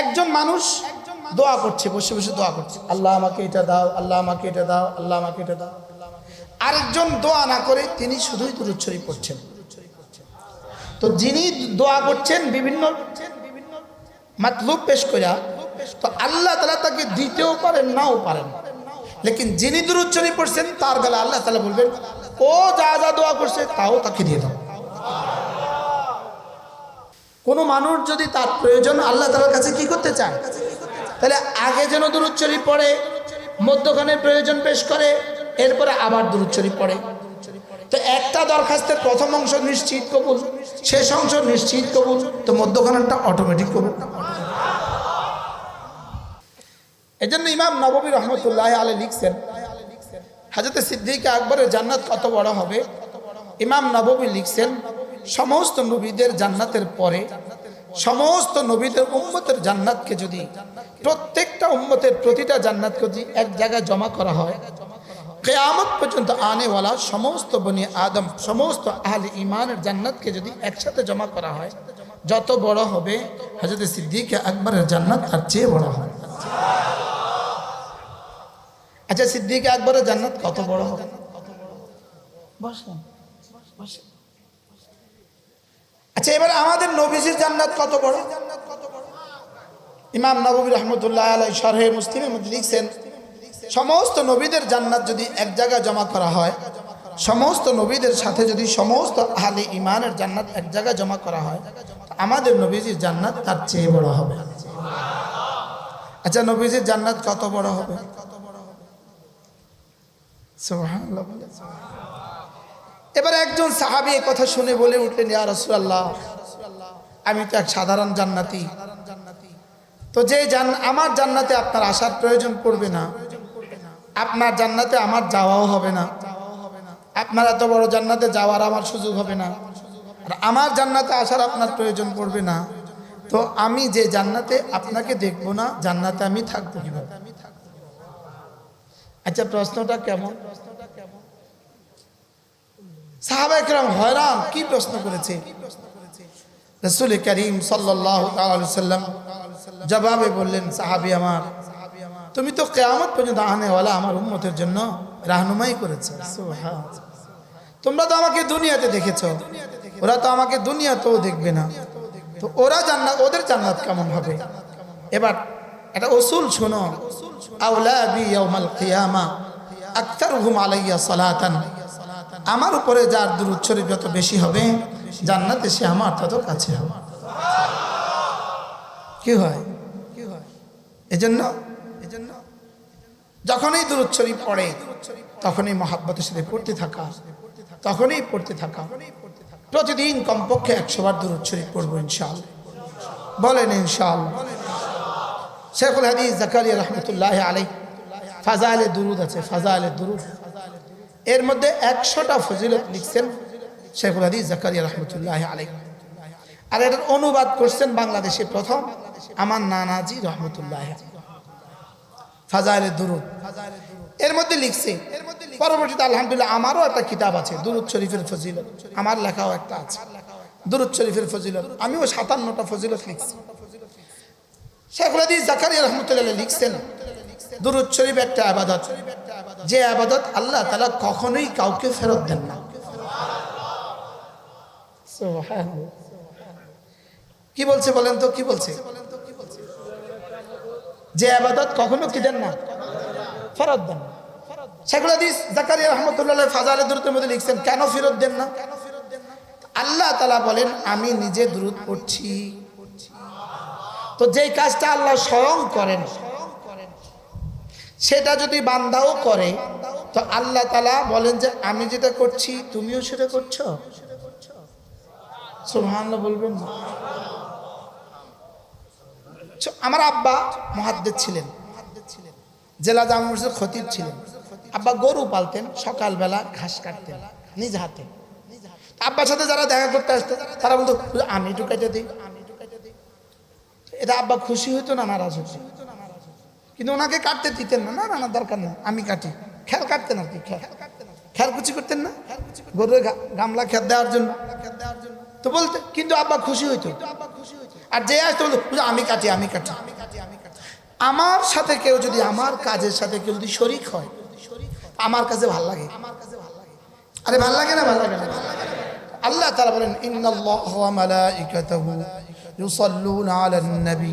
একজন মানুষ দোয়া করছে, বসে বসে দোয়া করছে। আল্লাহ আমাকে এটা দাও, আল্লাহ আমাকে এটা দাও, আল্লাহ আমাকে এটা দাও। আরেকজন দোয়া না করে তিনি শুধুই দুরুদ শরীফ পড়ছেন। তো যিনি দোয়া করছেন বিভিন্ন মাতলুব পেশ করিয়া তো আল্লাহ তালা তাকে দিতেও পারেন, নাও পারেন। লেকিন যিনি দুরুদ শরীফ পড়ছেন, তার বেলা আল্লাহ তালা বলবেন, ও যা যা দোয়া করছে, তাও তাকে দিয়ে দাও। কোনো মানুষ যদি তার প্রয়োজন আল্লাহ তালার কাছে কি করতে চায়? তাহলে আগে যেন দুরুদ পড়ে মধ্যখানে প্রয়োজন পেশ করে, এরপরে আবার দুরুদ পড়ে। তো একটা দরখাস্তের প্রথম অংশ নিশ্চিত কবুল, শেষ অংশ নিশ্চিত কবুল, তো মধ্যখানেরটা অটোমেটিক কবুল। জন্য ইমাম নববী রহমতুল্লাহ আলী লিখছেন, হাজরতে সিদ্দিক আকবরের জান্নাত কত বড় হবে? ইমাম নববী লিখছেন সমস্ত নবীদের জান্নাতের পরে, সমস্ত নবীদের উম্মতের জান্নাতকে যদি প্রত্যেকটা উম্মতের প্রতিটা জান্নাতকে যদি এক জায়গায় জমা করা হয়, কেয়ামত পর্যন্ত আনেওয়ালা সমস্ত বনি আদম, সমস্ত আহলে ইমানের জান্নাতকে যদি একসাথে জমা করা হয়, যত বড় হবে হজরত সিদ্দিক আকবরের জান্নাত তার চেয়ে বড় হয় আচ্ছা সিদ্দিক আকবরের জান্নাত কত বড় হবে? বসেন বসেন। আচ্ছা এবার আমাদের নবীজির জান্নাত কত বড়? ইমাম নবী রহমতুল্লাহ আলাই শরহে মুসলিমের মধ্যে লিখছেন, সমস্ত নবীদের জান্নাত যদি এক জায়গায় জমা করা হয়, সমস্ত নবীদের সাথে যদি সমস্ত আহলে ইমানের জান্নাত এক জায়গায় জমা করা হয় আমাদের নবীজির জান্নাত তার চেয়ে বড় হবে। আচ্ছা নবীজির জান্নাত কত বড় হবে? সুবহানাল্লাহ বলে। এবার একজন সাহাবি এ কথা শুনে বলে উঠলেন, ইয়া রাসূলুল্লাহ, আমি তো এক সাধারণ জান্নাতি। তো যে জান, আমার জান্নাতে আপনার আসার প্রয়োজন পড়বে না। আপনার জান্নাতে আমার যাওয়াও হবে না। আপনার এত বড় জান্নাতে যাওয়ার আমার সুযোগ হবে না। আর আমার জান্নাতে আসার আপনার প্রয়োজন পড়বে না। তো আমি যে জান্নাতে আপনাকে দেখব না, জান্নাতে আমি থাকব কীভাবে? আচ্ছা প্রশ্নটা কেমন? সাহাবা একরাম হয়রান, কি প্রশ্ন করেছে? রসুল করিম সাল্লাম জবাবে বললেন, সাহাবি আমার, তুমি তো কেয়ামত পর্যন্ত আনেওয়ালা আমার উন্মতের জন্য রাহনুমাই করেছে। তোমরা তো আমাকে দুনিয়াতে দেখেছ, ওরা তো আমাকে দুনিয়াতেও দেখবে না। তো ওরা জান্নাত, ওদের জান্নাত কেমন হবে? এবার একটা ওসুল শোনো। আউলাবি ইয়াউমাল কিয়ামা, আকতারুহুম আলাইয়া সালাতান। আমার উপরে যার দুরুদ শরীফ যত বেশি হবে, জান্নাতে সে আমার তত কাছে হবে। কি হয়? কি হয় এজন্য এজন্য যখনই দুরুদ শরীফ পড়ে, তখনই মহাব্বতের সাথে পড়তে থাকা, তখনই পড়তে থাকা। প্রতিদিন কমপক্ষে একশো বার দুরুদ শরীফ পড়ব ইনশাল বলেন ইনশাল শেখুল হাদিস জাকারিয়া রহমতুল্লাহ আলাই ফাজাইলে দুরুদ আছে ফাজা ফাজাইলে দুরুদ। এর মধ্যে একশোটা ফজিলত লিখছেন শেখুল হাদিস জাকারিয়া রহমতুল্লাহ আলাই আর এটার অনুবাদ করছেন বাংলাদেশে প্রথম আমার নানাজি রহমতুল্লাহ দুরুদ। এর মধ্যে লিখছে, পরবর্তীতে আলহামদুলিল্লাহ আমারও একটা কিতাব আছে, দুরুদ শরীফের ফজিলত। আমার লেখাও একটা আছে, দুরুদ শরীফের ফজিলত। আমিও সাতান্নটা ফজিলত লিখছি। শেখুল হাদিস জাকারিয়া রহমতুল্লাহ লিখছেন, দুরুদ শরীফ একটা আবাদত। যে আবাদত আল্লাহ তালা কখনোই কাউকে ফেরত দেন না। কি বলছে বলেন তো, কি বলছে? যে আবাদত কখনো কি দেন না? ফেরত দেন সেগুলো মধ্যে লিখছেন, কেন ফেরত দেন না? আল্লাহ তালা বলেন, আমি নিজে দূরত পড়ছি। তো যেই কাজটা আল্লাহ স্বয়ং করেন সেটা যদি বান্দাও করে তো আল্লাহ তালা বলেন যে আমি যেটা করছি তুমিও সেটা করছ? সুবহানাল্লাহ বলবেন আমার আব্বা মহাদ্দের ছিলেন জেলা জামা মসজিদ খতিব ছিলেন। আব্বা গরু পালতেন সকালবেলা ঘাস কাটতেন নিজ হাতে। আব্বার সাথে যারা দেখা করতে আসতেন তারা বলতো "হুজুর, আমি একটু কেটে দিই। এটা আব্বা খুশি হইতো না নারাজ হতো কিন্তু ওনাকে কাটতে দিতেন না। না না দরকার না আমি কাটি। খেল কাটতেন আর কি খেল। খেল কুচি করতেন না। গরুর গামলা খেত দেওয়ার জন্য। তো বলতে কিন্তু আব্বা খুশি হইতো। আর যে আসতে বলতো "হুজুর, আমি কাটি আমি কাটি। আমার সাথে কেউ যদি আমার কাজের সাথে কেউ যদি শরিক হয় আমার কাছে ভালো লাগে। আরে ভালো লাগে না ভালো লাগে না? আল্লাহ তাআলা বলেন ইন্নাল্লাহ ওয়া মালাইকাতাহু ইউসাল্লুনা আলান নবী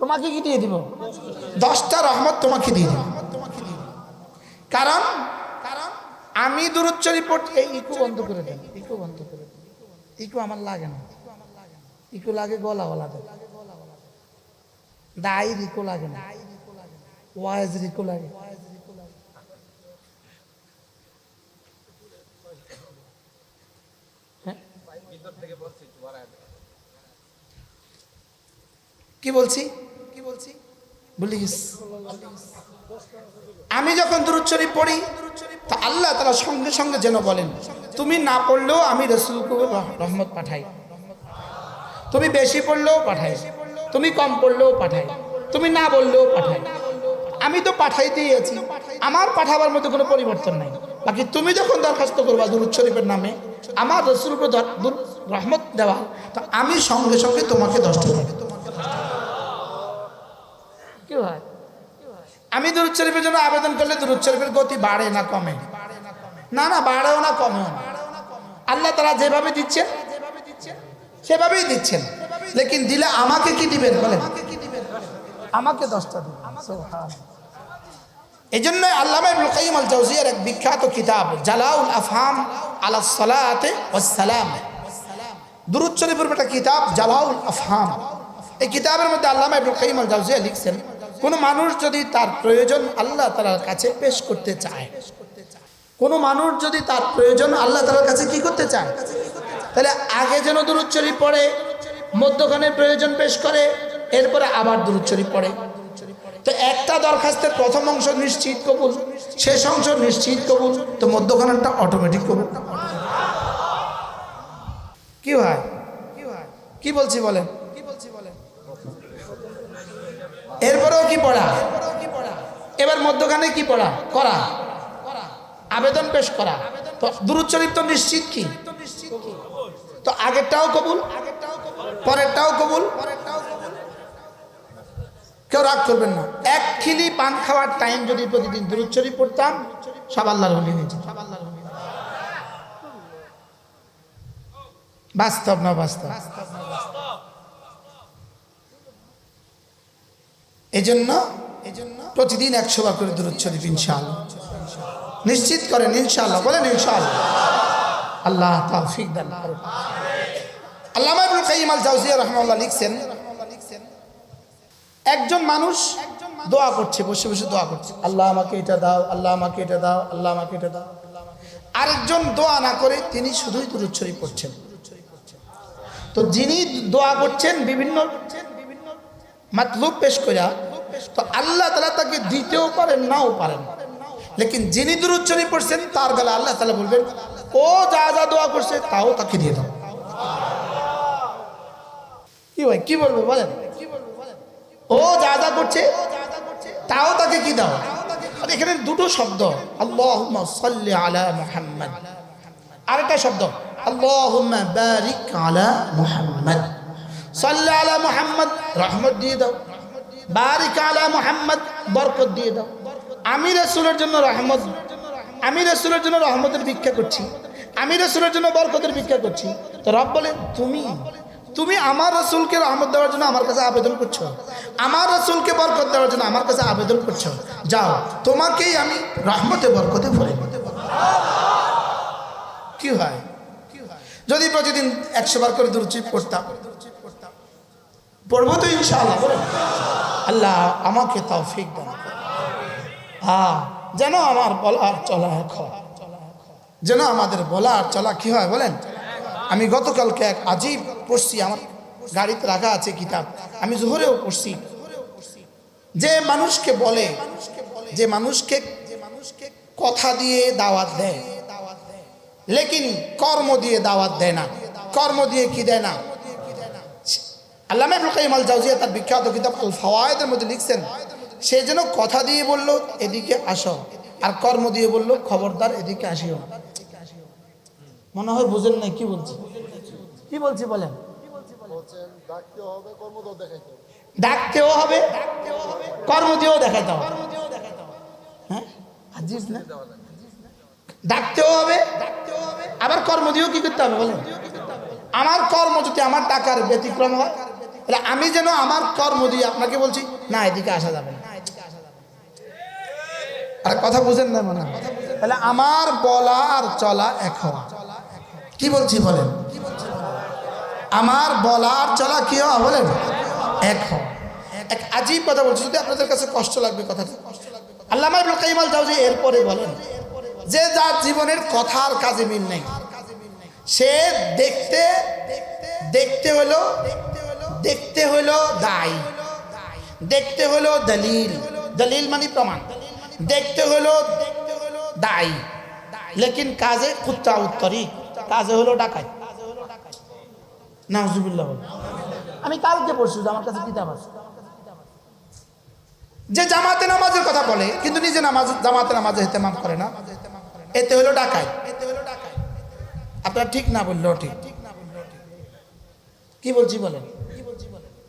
তোমাকে কি দিয়ে দিব? দশটা রহমত তোমাকে দিয়ে দিব। কারণ কারণ আমি দূরচ্চরি পড়ছি এই ইকু বন্ধ করে দেন। ইকু বন্ধ করে দেন। ইকু আমার লাগে না। ইকু লাগে গলা গলা দেন। দাই রিকো লাগে না। ওয়াইজ রিকো লাগে। হ্যাঁ? কি বলছি? কি বলছি? গেছি আমি যখন দুরুচ্চরি পড়ি, তা আল্লাহ তারা সঙ্গে সঙ্গে যেন বলেন, তুমি না পড়লেও আমি রসুলকে রহমত পাঠাই। তুমি বেশি পড়লেও পাঠাই। তুমি কম পড়লেও পাঠাই। তুমি না বললেও পাঠাই। আমি তো পাঠাইতেই আছি আমার পাঠাবার মধ্যে কোনো পরিবর্তন নাই। বাকি তুমি যখন দরখাস্ত করবা দুরুদ শরীফের নামে, আমার রসুল রহমত দেওয়া, তা আমি সঙ্গে সঙ্গে তোমাকে দশটা দেবো কি হয় আমি দুরুদ শরীফের জন্য আবেদন করলে দুরুদ শরীফের গতি বাড়ে না কমে? না না, বাড়েও না কমেও না। আল্লাহ তারা যেভাবে দিচ্ছেন সেভাবেই দিচ্ছেন। লেকিন দিলে আমাকে কি দিবেন বলেন? আমাকে দশটা দিবেন। এই জন্য আল্লামা এক বিখ্যাত কিতাব, জালাউল আফহাম আলা সালাতে ওয়াস সালাম। দুরুদ শরীফের একটা কিতাব, জালাউল আফহাম। এই কিতাবের মধ্যে আল্লামা ইবনুল কাইয়িম আল জাওজিয়া লিখছেন কোন মানুষ যদি তার প্রয়োজন আল্লাহ তাআলার কাছে পেশ করতে চায়। কোন মানুষ যদি তার প্রয়োজন আল্লাহ তাআলার কাছে কি করতে চায়? তাহলে আগে যেন দুরুদ শরীফ পড়ে মধ্যখানে প্রয়োজন পেশ করে, এরপরে আবার দুরুদ শরীফ পড়ে। তো একটা দরখাস্তের প্রথম অংশ নিশ্চিত কবুল, শেষ অংশ নিশ্চিত কবুল, তো মধ্যখানেরটা অটোমেটিক কবুল। কি হয়? কি বলছি বলেন? এরপরেও কি পড়া? এবার মধ্যখানে কি পড়া? করা। আবেদন পেশ করা। দুরুদ তো নিশ্চিত কি? তো আগেরটাও কবুল? পরেরটাও কবুল? কেউ রাগ করবেন না। এক খিলি পান খাওয়ার টাইম যদি প্রতিদিন দুরুদ পড়তাম, সব আল্লাহর হলি হয়েছে বাস্তব না বাস্তব? এজন্য এজন্য প্রতিদিন একশো বার করে দূরত শরীফ, ইনশাআল্লাহ। নিশ্চিত করেন, ইনশাআল্লাহ। বলেন, ইনশাআল্লাহ। আল্লাহ তাওফিক দান আল্লামা ইবনুল কাইয়িম আল জাওজিয়া রাহমাহুল্লাহ লিখছেন, একজন মানুষ দোয়া করছে, বসে বসে দোয়া করছে। আল্লাহ আমাকে এটা দাও, আল্লাহ আমাকে এটা দাও, আল্লাহ আমাকে এটা দাও। আরেকজন দোয়া না করে তিনি শুধুই দূরত শরীফ পড়ছেন। তো যিনি দোয়া করছেন বিভিন্ন, মাতলুব পেশ করিয়া তো আল্লাহ তালা তাকে দিতেও পারেন, নাও পারেন। লেকিন যিনি শরীফ পড়ছেন, তার বেলা আল্লাহ তালা বলবেন, ও যা যা দোয়া করছে, তাও তাকে দিয়ে দাও। কি ভাই, কি বলব বলেন? ও যা যা করছে, তাও তাকে কি দাও? আর এখানে দুটো শব্দ আল্লাহ আলা মুহাম্মদ। আরেকটা শব্দ বারিক আলা মুহাম্মদ। সাল্লি আলা মুহাম্মদ, রহমত দিয়ে দাও। বারিক আলা মুহাম্মদ, বরকত দিয়ে দাও। আমি রাসূলের জন্য রহমত, আমি রাসূলের জন্য রহমতের ভিক্ষা করছি, আমি রাসূলের জন্য বরকতের ভিক্ষা করছি। তো রব বলেন তুমি তুমি আমার রসুলকে রহমত দেওয়ার জন্য আমার কাছে আবেদন করছ? আমার রসুলকে বরকত দেওয়ার জন্য আমার কাছে আবেদন করছ? যাও, তোমাকেই আমি রহমতে, বরকতে ভরে। কি হয়? যদি প্রতিদিন একশো বার করে দূরচিপ পড়তাম, পড়ব তো ইনশাআল্লাহ আল্লাহ আমাকে তাও ফিক দান। হ্যাঁ যেন আমার বলার চলা এখন যেন আমাদের বলার চলা কি হয় বলেন? আমি গতকালকে এক আজীব পড়ছি, আমার গাড়িতে রাখা আছে কিতাব। আমি জোহরেও পড়ছি। যে মানুষকে বলে, যে মানুষকে কথা দিয়ে দাওয়াত দেয়, লেকিন কর্ম দিয়ে দাওয়াত দেয় না। কর্ম দিয়ে কি দেয় না? আল্লামা ইবনুল কাইয়িম আল জাওজিয়া তার বিখ্যাত কিতাব আল ফাওয়ায়েদের মধ্যে লিখছেন, সে যেন কথা দিয়ে বলল, এদিকে আসো। আর কর্ম দিয়ে বলল, খবরদার, এদিকে আসিও। মনে হয় বুঝেন নাই, কি বলছি? কি বলছি বলেন? দেখাইতে ডাকতেও হবে, কর্ম দিয়েও দেখাতে হবে। হ্যাঁ? আজিজ না? ডাকতেও হবে, আবার কর্ম দিয়েও কি করতে হবে বলেন? আমার কর্ম যদি আমার টাকার ব্যতিক্রম হয় তাহলে আমি যেন আমার কর্ম দিয়ে আপনাকে বলছি, না, এদিকে আসা যাবে না। আর কথা বুঝেন না মনে? তাহলে আমার বলা আর চলা এক হওয়া। কি বলছি বলেন? আমার বলা আর চলা কি হওয়া বলেন? এক হওয়া। এক আজীব কথা বলছি, যদি আপনাদের কাছে কষ্ট লাগবে কথাটা। আল্লামা ইবনুল কাইয়িম আল জাওজি এরপরে বলেন, যে যার জীবনের কথার কাজে মিল নেই, সে দেখতে দেখতে হলো দেখতে হলো দায়। দেখতে হলো দলিল। দলিল মানে প্রমাণ। দেখতে হলো দায়। লেকিন কাজে কুত্তা উত্তরি। কাজে হলো ডাকাই নাউজুবিল্লাহ বলে। আমি কালকে পড়ছি, আমার কাছে কিতাব আছে। যে জামাতে নামাজের কথা বলে, কিন্তু নিজে নামাজ, জামাতে নামাজে হেতেমাম করে না। এতে হলো ডাকাই আপনার ঠিক না বলল ঠিক। কি বলছি বলেন?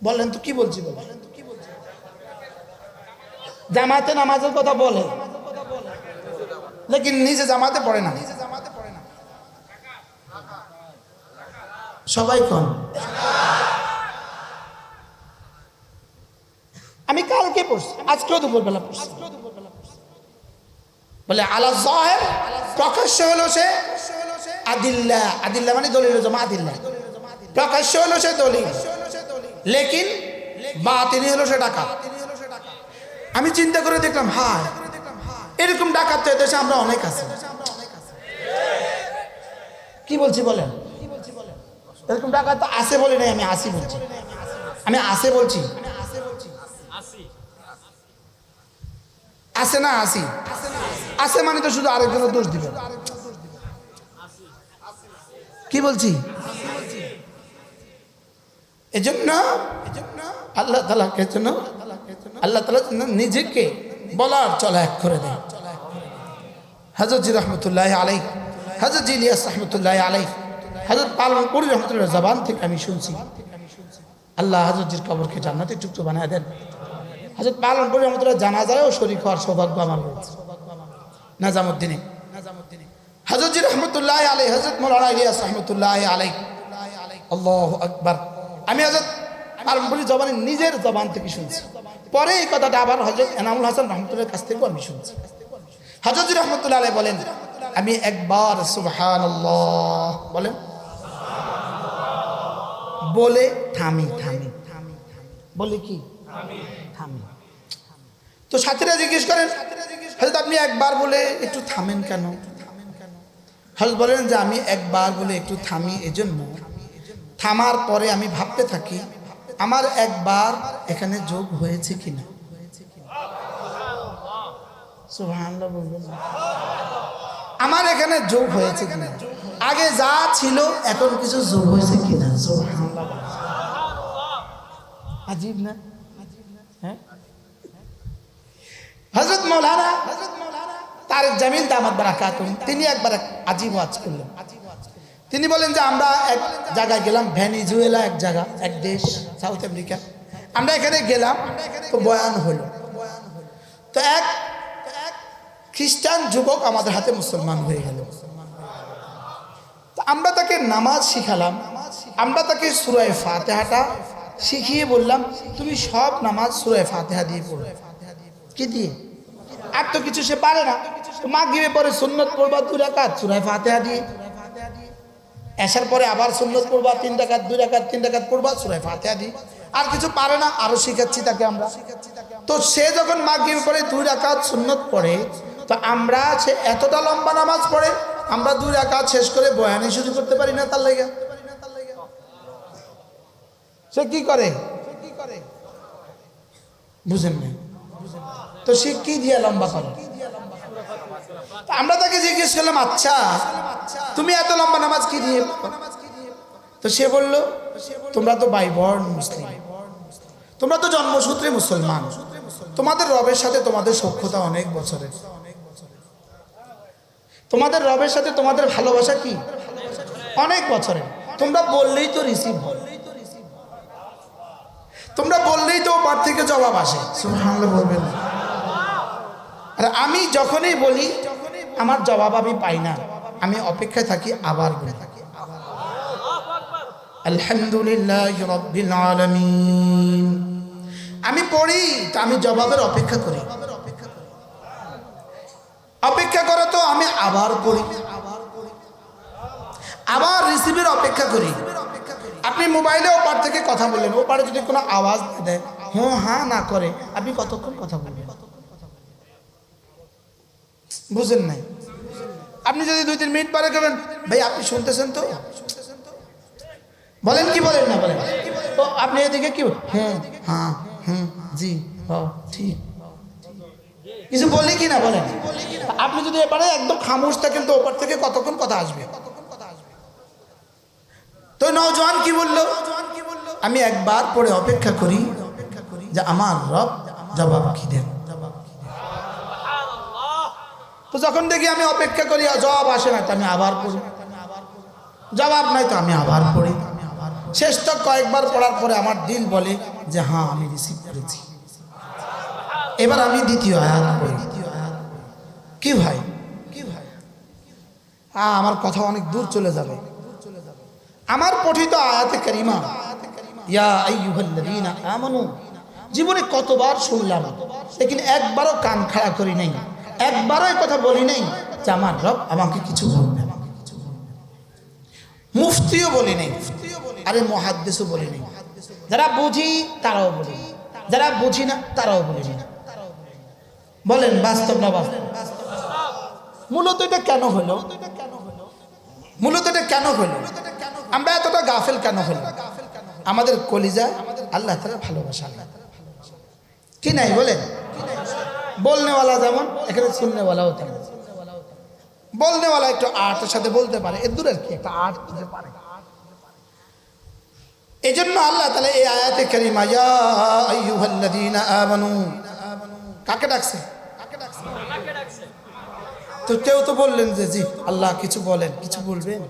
বলেন তো, কি বলছি বলেন? জামাতে নামাজের কথা বলে। লেকিন নিজে জামাতে পড়ে না। সবাই কন। আমি কালকে পড়ছি, আজকেও দুপুরবেলা পড়ছি। বলে, আলা জাহের, প্রকাশ্য হলো সে আদিল্লা। আদিল্লা মানে দলিল জমা আদিল্লা। প্রকাশ্য হলো সে দলিল। লেকিন বা তিনি হলো সে ডাকা আমি চিন্তা করে দেখলাম হ্যাঁ এরকম ডাকাত তো এদেশে আমরা অনেক আছি। কি বলছি বলেন? এরকম টাকা তো আছে বলে নাই, আমি আসি বলছি। আমি আসে বলছি। আসে না, আসি? আসে মানে তো শুধু আরেকজনের দোষ দিবে। কি বলছি? এজন্য আল্লাহ তালাকে জন্য আল্লাহ তালা যেন নিজেকে বলার চলা এক করে দেয় হজরত জি রহমতুল্লাহ আলাই হজরত জি ইলিয়াস রহমতুল্লাহ আলাই হজরত পালন করি রহমতুল্লাহ জবান থেকে আমি শুনছি। আল্লাহ হজরতজির কবরকে জান্নাতে টুকটু বানায় দেন। হজরত পালন করি রহমতুল্লাহ জানাজায়ও শরীর হওয়ার সৌভাগ্য আমার রয়েছে। নাজামুদ্দিনে হজরতজি রহমতুল্লাহ আলাই হজরত মৌলানা ইলিয়াস রহমতুল্লাহ আলাই আল্লাহ আকবার। আমি হজরত করি জবানে নিজের জবান থেকে শুনছি। পরে এই কথাটা আবার হজরত এনামুল হাসান রহমতুল্লাহর কাছ থেকেও আমি শুনছি। হজরত রহমতুল্লাহ আলাই বলেন, আমি একবার সুবহান বলেন। বলে থামি থামি। থামি বলে কি? থামি। তো সাথীরা জিজ্ঞেস করেন হয়তো আপনি একবার বলে একটু থামেন কেন? হয়তো বলেন যে, আমি একবার বলে একটু থামি, এজন্য থামার পরে আমি ভাবতে থাকি, আমার একবার এখানে যোগ হয়েছে কিনা। আমার এখানে যোগ হয়েছে কিনা। আগে যা ছিল, এখন কিছু যোগ হয়েছে কিনা। আজীব না? হ্যাঁ? হজরত মৌলানা তারেক জামিল দামাত তিনি একবার এক আজীব ওয়াজ করলেন। তিনি বলেন যে আমরা এক জায়গায় গেলাম ভ্যানিজুয়েলা এক জায়গা, এক দেশ, সাউথ আমেরিকা। আমরা এখানে গেলাম, তো বয়ান হলো। তো এক খ্রিস্টান যুবক আমাদের হাতে মুসলমান হয়ে গেল। আমরা তাকে নামাজ শিখালাম, আমরা তাকে সুরায় ফাতেহাটা শিখিয়ে বললাম, তুমি সব নামাজ সুরায় ফাতেহা দিয়ে পড়ো। কি দিয়ে? আর তো কিছু সে পারে না। তো মাগরিবে পরে সুন্নত পড়বা দুই রাকাত সুরায় ফাতেহা দিয়ে। এসার পরে আবার সুন্নত পড়বা, তিন টাকাত দুই টাকাত তিন টাকাত পড়বা সুরায় ফাতেহা দিয়ে আর কিছু পারে না, আরও শিখাচ্ছি তাকে আমরা। তো সে যখন মাগরিবে পরে দুই রাকাত সুন্নত পড়ে, তো আমরা সে এতটা লম্বা নামাজ পড়ে, আমরা দুই রাকাত শেষ করে বয়ানি শুরু করতে পারি না তার লেগে। সে কি করে? বুঝেন না তো সে কি দিয়ে লম্বা করে? আমরা তাকে জিজ্ঞেস করলাম আচ্ছা তুমি এত লম্বা নামাজ কি দিয়ে? তো সে বলল, তোমরা তো বাই বর্ণ মুসলিম। তোমরা তো জন্মসূত্রে মুসলমান। তোমাদের রবের সাথে তোমাদের সখ্যতা অনেক বছরের। তোমাদের রবের সাথে তোমাদের ভালোবাসা কি? অনেক বছরের। তোমরা বললেই তো রিসিভ হয়। তোমরা বললেই তো ওপার থেকে জবাব আসে। সুবহানাল্লাহ বলবেন না। আর আমি যখনই বলি, আমার জবাব আমি পাই না। আমি অপেক্ষায় থাকি আবার বলি। আলহামদুলিল্লাহ আমি পড়ি, তা আমি জবাবের অপেক্ষা করি। অপেক্ষা করো তো আমি আবার পড়ি। আবার রিসিভের অপেক্ষা করি। আপনি মোবাইলে ওপার থেকে কথা বললেন ওপারে যদি কোনো আওয়াজ দেয় হুঁ হ্যাঁ না করে, আপনি কতক্ষণ কথা বলবেন? বুঝেন নাই? আপনি যদি দুই তিন মিনিট পরে খাবেন। ভাই আপনি শুনতেছেন তো? বলেন কি বলেন না বলেন। তো আপনি এদিকে কি হ্যাঁ হ্যাঁ হুম জি। হ ঠিক। কিছু বললে কি না বলেন? আপনি যদি এবারে একদম খামোশ থাকেন তো ওপার থেকে কতক্ষণ কথা আসবে? তো নওজোয়ান কি বলল? আমি একবার পরে অপেক্ষা করি যে আমার রব জবাব কি দেন তো যখন দেখি আমি অপেক্ষা করি জবাব আসে না, তো আমি আবার পড়ি। জবাব নাই, তো আমি আবার পড়ি। শেষ তো কয়েকবার পড়ার পরে আমার দিল বলে যে হ্যাঁ আমি রিসিভ করেছি। এবার আমি দ্বিতীয় আয়াত পড়ি। দ্বিতীয় আয়াত কি ভাই? কি ভাই আমার কথা অনেক দূর চলে যাবে। আমার পঠিত আয়াতে কারিমা, ইয়া আমানু। জীবনে কতবার শুনলাম, লেকিন একবারও কান খাড়া করি নাই। একবারও কথা বলি নাই যে আমার রব আমাকে কিছু বলবে মুফতিও বলি নাই, আরে মহাদ্দেশও বলি নাই। যারা বুঝি তারাও বলি। যারা বুঝি না তারাও বলি না। বলেন, বাস্তব না বাস্তব? মূলত এটা কেন হলো? মূলত এটা কেন হলো? আমরা এতটা গাফেল কেন হলো আমাদের কলিজা আল্লাহ তালা ভালোবাসা আল্লাহ কি নাই বলেন? বলনেওয়ালা যেমন, এখানে শুননেওয়ালাও তেমন। বলনেওয়ালা একটু আর্টের সাথে বলতে পারে, এর দূর কি একটা আর্ট দিতে পারে? এই জন্য আল্লাহ তালা এই আয়াতে কারিমা আমানু। কাকে ডাকছে? তো কেউ তো বললেন যে, জি, আল্লাহ কিছু বলেন, কিছু বলবেন?